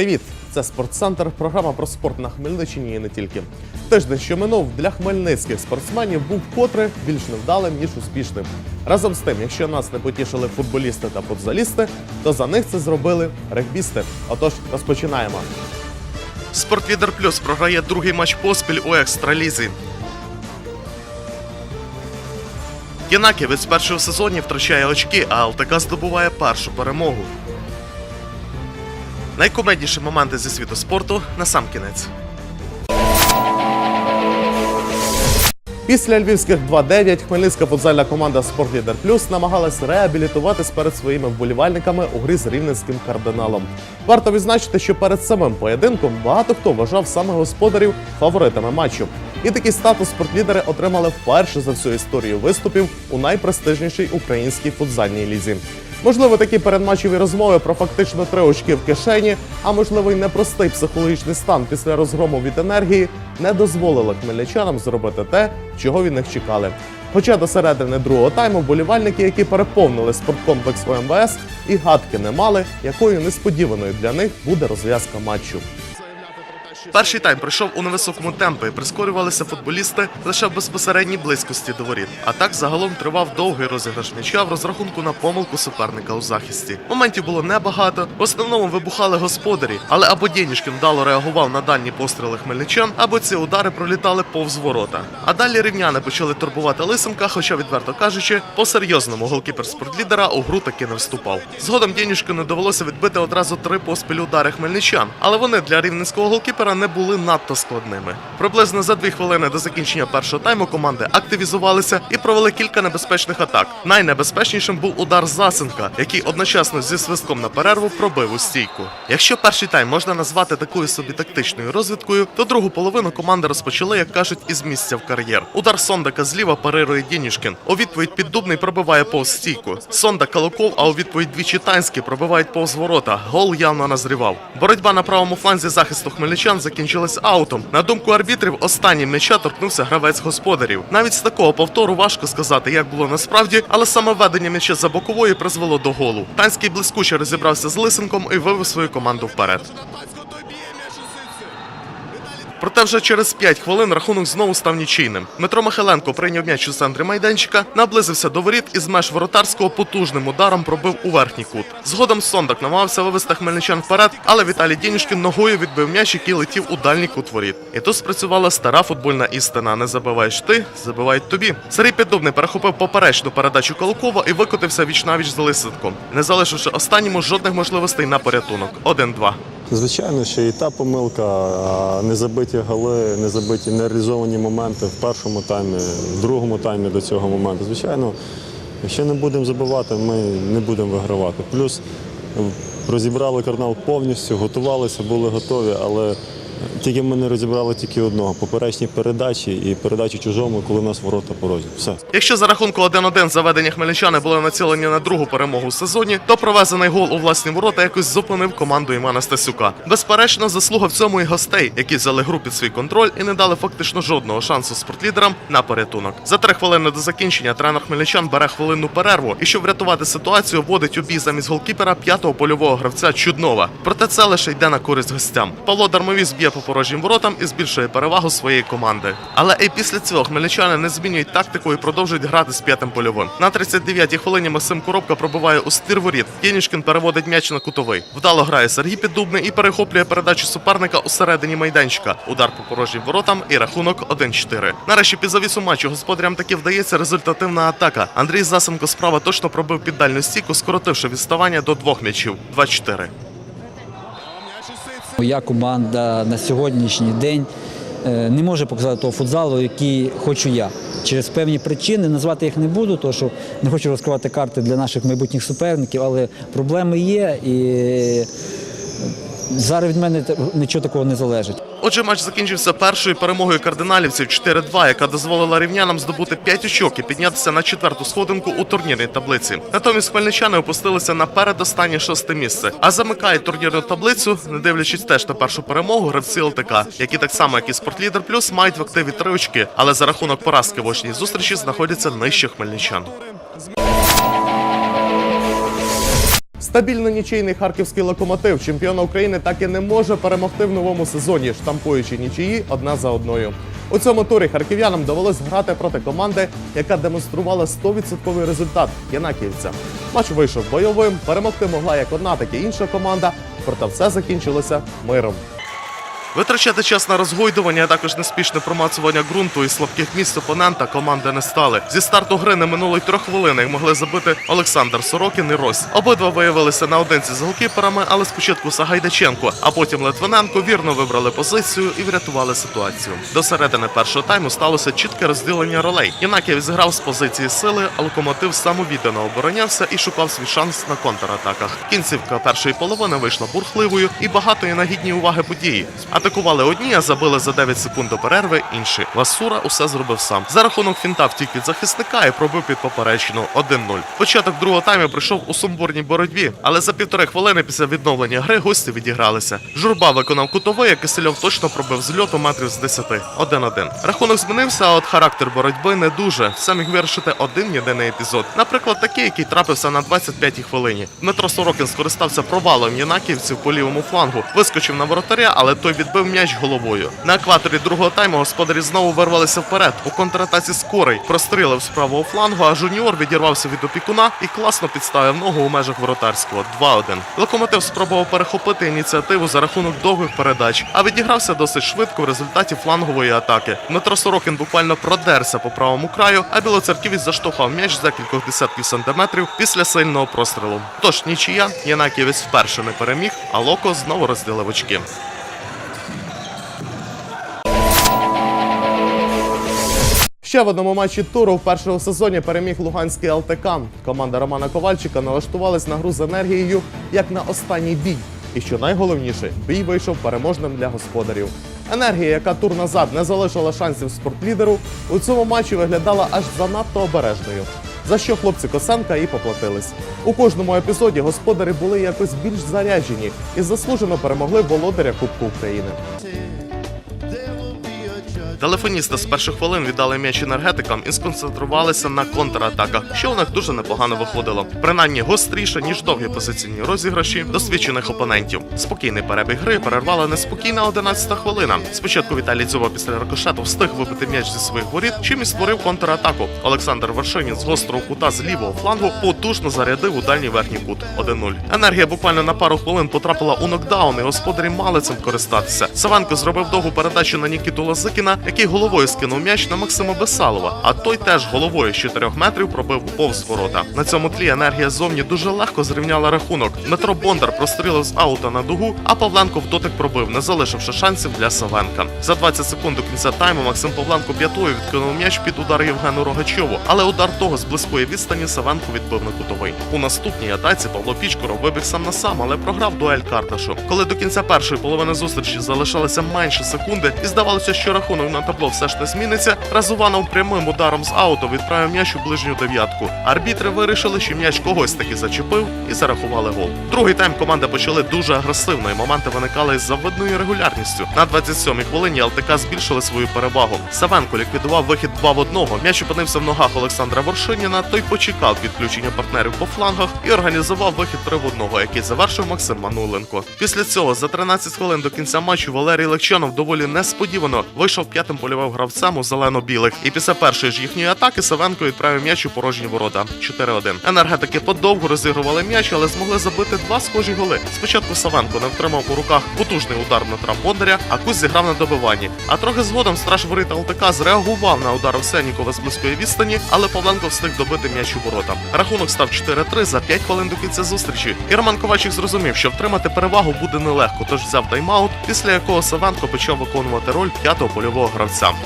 Привіт! Це Спортцентр, програма про спорт на Хмельниччині і не тільки. Тиждень, що минув для хмельницьких спортсменів, був вкотре більш невдалим, ніж успішним. Разом з тим, якщо нас не потішили футболісти та футзалісти, то за них це зробили регбісти. Отож, розпочинаємо. Спортлідер Плюс програє другий матч поспіль у екстралізі. Єнаківець в першому сезоні втрачає очки, а ЛТК здобуває першу перемогу. Найкумедніші моменти зі світу спорту на сам кінець. Після львівських 2-9 хмельницька футзальна команда Спортлідер Плюс намагалась реабілітуватись перед своїми вболівальниками у грі з рівненським кардиналом. Варто відзначити, що перед самим поєдинком багато хто вважав саме господарів фаворитами матчу. І такий статус спортлідери отримали вперше за всю історію виступів у найпрестижнішій українській футзальній лізі. Можливо, такі передматчеві розмови про фактично три очки в кишені, а можливо й непростий психологічний стан після розгрому від енергії не дозволили хмельничанам зробити те, чого від них чекали. Хоча до середини другого тайму вболівальники, які переповнили спорткомплекс ОМВС, і гадки не мали, якою несподіваною для них буде розв'язка матчу. Перший тайм пройшов у невисокому темпі. Прискорювалися футболісти лише в безпосередній близькості до воріт. А так загалом тривав довгий розіграш м'яча в розрахунку на помилку суперника у захисті. Моментів було небагато. В основному вибухали господарі, але або Дєнішкін вдало реагував на дальні постріли хмельничан, або ці удари пролітали повз ворота. А далі рівняни почали турбувати Лисенка, хоча, відверто кажучи, по-серйозному голкіпер спортлідера у гру таки не вступав. Згодом Дєнішкину довелося відбити одразу три поспіль удари хмельничан, але вони для рівненського голкіпера не були надто складними. Приблизно за дві хвилини до закінчення першого тайму команди активізувалися і провели кілька небезпечних атак. Найнебезпечнішим був удар Засенка, який одночасно зі свистком на перерву пробив у стійку. Якщо перший тайм можна назвати такою собі тактичною розвідкою, то другу половину команди розпочали, як кажуть, із місця в кар'єр. Удар Сондака зліва парирує Дєнішкін. У відповідь піддубний пробиває повз стійку. Сонда Калоков, а у відповідь двічі Танський пробивають повз ворота. Гол явно назрівав. Боротьба на правому фланзі захисту хмельничан закінчилась аутом. На думку арбітрів, останнім м'яча торкнувся гравець господарів. Навіть з такого повтору важко сказати, як було насправді, але саме ведення м'яча за бокової призвело до голу. Танський блискуче розібрався з Лисенком і вивів свою команду вперед. Проте вже через 5 хвилин рахунок знову став нічийним. Дмитро Михайленко прийняв м'яч у центрі майданчика, наблизився до воріт і з меж воротарського потужним ударом пробив у верхній кут. Згодом Сондак намагався вивести хмельничан вперед, але Віталій Дінішкін ногою відбив м'яч, який летів у дальній кут воріт. І тут спрацювала стара футбольна істина: не забиваєш ти, забивають тобі. Сергій Піддубний перехопив поперечну передачу Калкова і викотився віч-навіч з Лисенком, не залишивши останньому жодних можливостей на порятунок. 1-2. Звичайно, що і та помилка, а не голи, не забиті нереалізовані моменти в першому таймі, в другому таймі до цього моменту. Звичайно, якщо не будемо забивати, ми не будемо вигравати. Плюс розібрали карнал повністю, готувалися, були готові, але тільки ми не розібрали тільки одного поперечні передачі і передачі чужому, коли у нас ворота порожні. Все. Якщо за рахунку 1-1 заведення хмельничани були націлені на другу перемогу у сезоні, то провезений гол у власні ворота якось зупинив команду Імана Стасюка. Безперечно, заслуга в цьому і гостей, які взяли гру під свій контроль і не дали фактично жодного шансу спортлідерам на порятунок. За три хвилини до закінчення тренер хмельничан бере хвилинну перерву і щоб врятувати ситуацію, вводить у бій замість голкіпера п'ятого польового гравця Чуднова. Проте це лише йде на користь гостям. Павло Дармовіс б'є по порожнім воротам і збільшує перевагу своєї команди. Але і після цього хмельничани не змінюють тактику і продовжують грати з п'ятим польовим. На 39-й хвилині Максим Коробка пробиває у стир воріт. Єнішкін переводить м'яч на кутовий. Вдало грає Сергій Піддубний і перехоплює передачу суперника у середині майданчика. Удар по порожнім воротам і рахунок 1-4. Нарешті під завісу матчу господарям таки вдається результативна атака. Андрій Засенко справа точно пробив під дальню стійку, скоротивши відставання до двох м'ячів. 2-4. Моя команда на сьогоднішній день е, не може показати того футзалу, який хочу я. Через певні причини назвати їх не буду, тому що не хочу розкривати карти для наших майбутніх суперників, але проблеми є і зараз від мене нічого такого не залежить. Отже, матч закінчився першою перемогою кардиналівців 4-2, яка дозволила рівнянам здобути 5 очок і піднятися на четверту сходинку у турнірній таблиці. Натомість хмельничани опустилися на передостаннє шосте місце, а замикають турнірну таблицю, не дивлячись теж на першу перемогу, гравці ЛТК, які так само, як і Спортлідер Плюс, мають в активі три очки, але за рахунок поразки в очній зустрічі знаходяться нижче хмельничан. Стабільно нічийний харківський локомотив чемпіона України так і не може перемогти в новому сезоні, штампуючи нічиї одна за одною. У цьому турі харків'янам довелось грати проти команди, яка демонструвала 100% результат Янаківця. Матч вийшов бойовим. Перемогти могла як одна, так і інша команда. Проте все закінчилося миром. Витрачати час на розгойдування, а також неспішне промацування ґрунту і слабких місць опонента команди не стали. Зі старту гри не минуло й трьох хвилин, як могли забити Олександр Сорокін і Рось. Обидва виявилися наодинці з голкіперами, але спочатку Сагайдаченко, а потім Литвиненко вірно вибрали позицію і врятували ситуацію. До середини першого тайму сталося чітке розділення ролей. Янаків зіграв з позиції сили, а локомотив самовіддано оборонявся і шукав свій шанс на контратаках. Кінцівка першої половини вийшла бурхливою і багатої на гідні уваги події. Атакували одні, а забили за 9 секунд до перерви інші. Васура усе зробив сам. За рахунок фінта втік від захисника і пробив під поперечину 1-0. Початок другого тайму прийшов у сумбурній боротьбі, але за півтори хвилини після відновлення гри гості відігралися. Журба виконав кутовий, а Кисельов точно пробив з льоту метрів з 10. 1-1. Рахунок змінився, а от характер боротьби не дуже. Все міг вирішити один єдиний епізод. Наприклад, такий, який трапився на 25-й хвилині. Дмитро Сорокін скористався провалом янаківців по лівому флангу, вискочив на воротаря, але той відбив м'яч головою. На екваторі другого тайму господарі знову вирвалися вперед. У контратаці скорий прострілив з правого флангу, а жуніор відірвався від опікуна і класно підставив ногу у межах воротарського. 2-1. Локомотив спробував перехопити ініціативу за рахунок довгих передач, а відігрався досить швидко в результаті флангової атаки. Дмитро Сорокін буквально продерся по правому краю, а білоцерківець заштовхав м'яч за кількох десятків сантиметрів після сильного прострілу. Тож нічия Янаківець вперше не переміг, а Локо знову розділив очки. Ще в одному матчі туру в першому сезоні переміг Луганський ЛТК. Команда Романа Ковальчика налаштувалась на гру з енергією як на останній бій. І що найголовніше, бій вийшов переможним для господарів. Енергія, яка тур назад не залишила шансів спортлідеру, у цьому матчі виглядала аж занадто обережною. За що хлопці Косенка і поплатились. У кожному епізоді господарі були якось більш заряджені і заслужено перемогли володаря Кубку України. Телефоністи з перших хвилин віддали м'яч енергетикам і сконцентрувалися на контратаках, що у них дуже непогано виходило. Принаймні гостріше, ніж довгі позиційні розіграші досвідчених опонентів. Спокійний перебіг гри перервала неспокійна 11-та хвилина. Спочатку Віталій Дзюба після рикошету встиг вибити м'яч зі своїх воріт, чим і створив контратаку. Олександр Вершинін з гострого кута з лівого флангу потужно зарядив у дальній верхній кут 1-0. Енергія буквально на пару хвилин потрапила у нокдаун, і господарі мали цим користатися. Савенко зробив довгу передачу на Нікіту Лазикіна, який головою скинув м'яч на Максима Бесалова, а той теж головою з 4 метрів пробив повз ворота. На цьому тлі енергія зовні дуже легко зрівняла рахунок. Дмитро Бондар прострілив з аута на дугу, а Павленко в дотик пробив, не залишивши шансів для Савенка. За 20 секунд до кінця тайму Максим Павленко п'ятою відкинув м'яч під удар Євгену Рогачову, але удар того з близької відстані Савенко відбив на кутовий. У наступній атаці Павло Пічкоро вибіг сам на сам, але програв дуель Кардашу. Коли до кінця першої половини зустрічі залишалося менше секунди, і здавалося, що рахунок на табло все ж не зміниться. Разуванов прямим ударом з ауто відправив м'яч у ближню дев'ятку. Арбітри вирішили, що м'яч когось таки зачепив і зарахували гол. Другий тайм команда почали дуже агресивно, і моменти виникали із завидною регулярністю. На 27-й хвилині ЛТК збільшили свою перевагу. Савенко ліквідував вихід 2 в 1. М'яч опинився в ногах Олександра Воршиніна. Той почекав підключення партнерів по флангах і організував вихід 3 в 1, який завершив Максим Мануленко. Після цього за 13 хвилин до кінця матчу Валерій Легчонов доволі несподівано вийшов п'ятим польовим гравцем у зелено-білих. І після першої ж їхньої атаки Савенко відправив м'яч у порожні ворота 4-1. Енергетики подовго розігрували м'яч, але змогли забити два схожі голи. Спочатку Савенко не втримав у руках потужний удар Дмитра Бондаря, а Кусь зіграв на добиванні. А трохи згодом страж воріт ЛТК зреагував на удар Овсеннікова з близької відстані, але Павленко встиг добити м'яч у ворота. Рахунок став 4-3 за 5 хвилин до кінця зустрічі. І Роман Ковачик зрозумів, що втримати перевагу буде нелегко, тож взяв тайм-аут, після якого Савенко почав виконувати роль п'ятого польового гравця.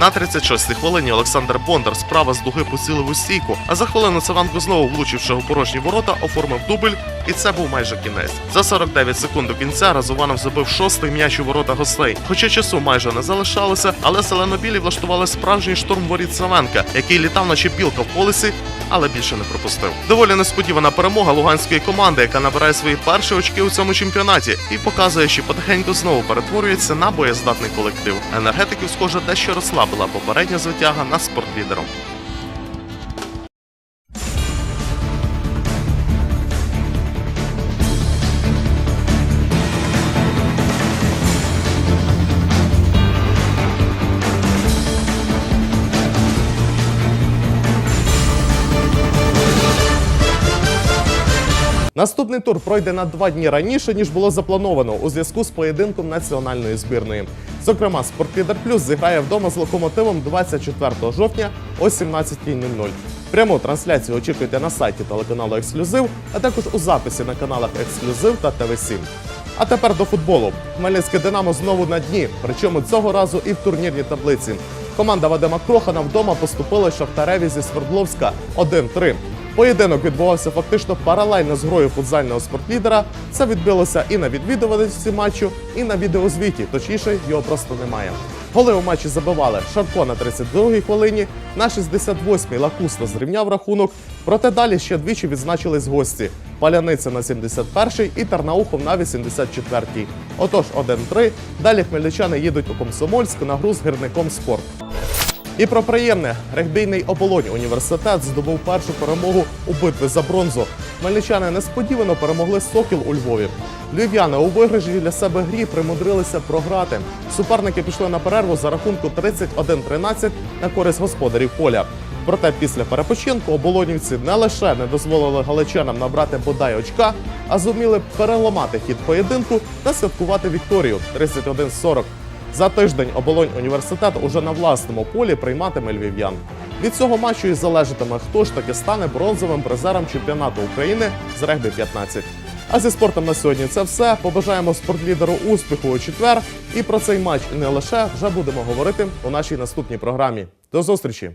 На 36-й хвилині Олександр Бондар справа з дуги поцілив у стійку, а за хвилину Саванко знову влучивши у порожні ворота, оформив дубль, і це був майже кінець. За 49 секунд до кінця Разуванов забив шостий м'яч у ворота гостей. Хоча часу майже не залишалося, але зеленобілі влаштували справжній штурм воріт Савенка, який літав наче білка в полисі, але більше не пропустив. Доволі несподівана перемога луганської команди, яка набирає свої перші очки у цьому чемпіонаті, і показує, що потихеньку знову перетворюється на боєздатний колектив. Енергетиків, схоже, дещо розслабила попередня звитяга на спортлідером. Наступний тур пройде на два дні раніше, ніж було заплановано у зв'язку з поєдинком національної збірної. Зокрема, Спортлідер Плюс зіграє вдома з локомотивом 24 жовтня о 17.00. Пряму трансляцію очікуйте на сайті телеканалу Ексклюзив, а також у записі на каналах Ексклюзив та ТВ7. А тепер до футболу. Хмельницьке Динамо знову на дні, причому цього разу і в турнірній таблиці. Команда Вадима Крохана вдома поступила Шахтареві зі Свердловська 1-3. Поєдинок відбувався фактично паралельно з грою футзального спортлідера. Це відбилося і на відвідувальності матчу, і на відеозвіті. Точніше, його просто немає. Голи у матчі забивали Шарко на 32-й хвилині, на 68-й Лакуста зрівняв рахунок. Проте далі ще двічі відзначились гості: Паляниця на 71-й і Тарнаухов на 84-й. Отож, 1-3. Далі хмельничани їдуть у Комсомольськ на гру з гірником спорт. І про приємне регбійний оболонь університет здобув першу перемогу у битві за бронзу. Хмельничани несподівано перемогли Сокіл у Львові. Львів'яни у виграші для себе грі примудрилися програти. Суперники пішли на перерву за рахунку 31-13 на користь господарів поля. Проте після перепочинку оболонівці не лише не дозволили галичанам набрати бодай очка, а зуміли переламати хід поєдинку та святкувати вікторію 31-40. За тиждень оболонь університет уже на власному полі прийматиме львів'ян. Від цього матчу і залежатиме, хто ж таки стане бронзовим призером чемпіонату України з регбі 15. А зі спортом на сьогодні це все. Побажаємо спортлідеру успіху у четвер. І про цей матч і не лише вже будемо говорити у нашій наступній програмі. До зустрічі!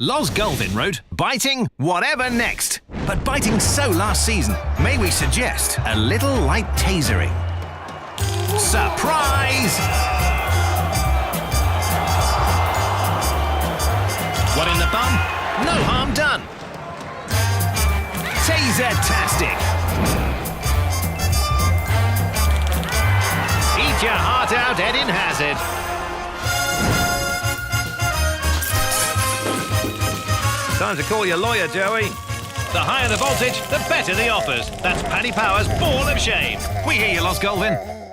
Los Goldwyn wrote, biting whatever next. But biting so last season, may we suggest a little light tasering? Surprise! Taser-tastic. Eat your heart out, Eden Hazard. Time to call your lawyer, Joey. The higher the voltage, the better the offers. That's Paddy Power's Ball of Shame. We hear you, Los Goldwyn.